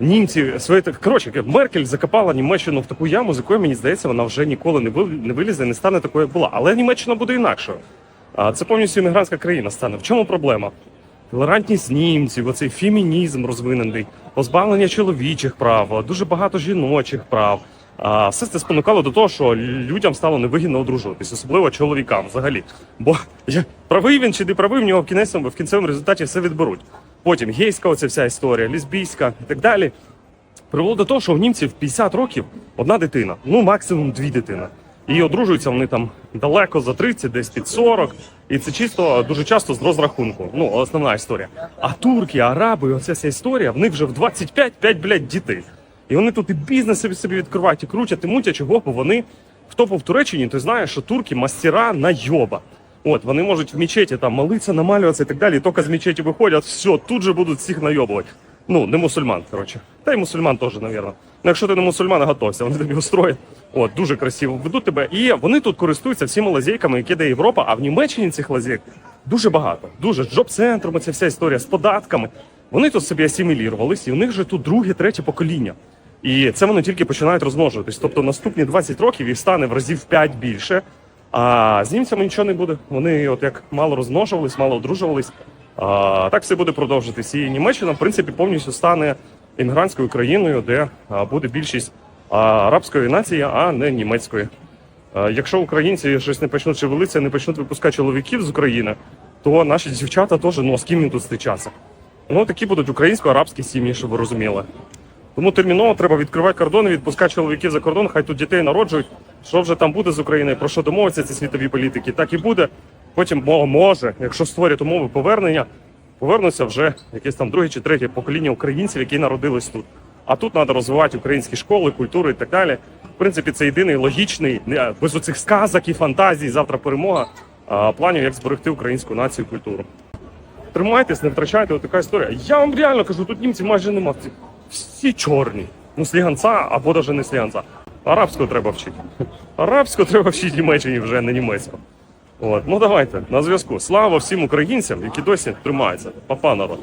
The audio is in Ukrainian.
Німці свої так коротше, Меркель закопала Німеччину в таку яму, з якої мені здається, вона вже ніколи не не вилізе, не стане такою, як була. Але Німеччина буде інакшою. А це повністю іммігрантська країна стане. В чому проблема? Толерантність німців, оцей фемінізм розвинений, позбавлення чоловічих прав, дуже багато жіночих прав. А все це спонукало до того, що людям стало невигідно одружуватись, особливо чоловікам взагалі. Бо правий він чи не правий, в нього в в кінцевому результаті все відберуть. Потім гейська оця вся історія, лесбійська і так далі. Привело до того, що в німців 50 років одна дитина, ну максимум дві дитини. І одружуються вони там далеко за 30, десь під 40. І це чисто дуже часто з розрахунку. Ну, основна історія. А турки, араби, оця вся історія, в них вже в 25 5, блядь, дітей. І вони тут і бізнес собі собі відкривають, і крутять, і мутять, чого, бо вони, хто був в Туреччині, той знає, що турки мастера на йоба. От, вони можуть в мечеті там молитися, намалюватися і так далі. І тільки з мечеті виходять, все, тут же будуть всіх найобувати. Ну, не мусульман, коротше. Та й мусульман теж, навірно. Ну, якщо ти не мусульман, готовся, вони тобі устроять. От, дуже красиво ведуть тебе. І вони тут користуються всіма лазейками, які дає Європа, а в Німеччині цих лазейк дуже багато. Дуже з джоб-центрами, ця вся історія з податками. Вони тут собі асимілірувались, і у них же тут друге, третє покоління. І це вони тільки починають розмножуватись. Тобто наступні 20 років їх стане в разів 5 більше. А з німцями нічого не буде. Вони от як мало розмножувались, мало одружувались. А, так все буде продовжитись. І Німеччина, в принципі, повністю стане іммігрантською країною, де буде більшість арабської нації, а не німецької. Якщо українці щось не почнуть шевелитися, не почнуть випускати чоловіків з України, то наші дівчата теж ну а з ким їм тут зустрічатися. Ну такі будуть українсько-арабські сім'ї, щоб ви розуміли. Тому терміново треба відкривати кордони, відпускати чоловіків за кордон, хай тут дітей народжують. Що вже там буде з Україною, про що домовиться ці світові політики, так і буде. Потім може, якщо створять умови повернення, повернуться вже якесь там друге чи третє покоління українців, які народились тут. А тут треба розвивати українські школи, культуру і так далі. В принципі, це єдиний логічний, без оцих сказок і фантазій, завтра перемога планів, як зберегти українську націю і культуру. Тримайтесь, не втрачайте, от така історія. Я вам реально кажу, тут німців майже нема. Всі чорні. Ну, сліганця або навіть не сліганця. Арабську треба вчити. Арабську треба вчити Німеччині вже, не німецьку. От, ну давайте на зв'язку. Слава всім українцям, які досі тримаються. Папа народ.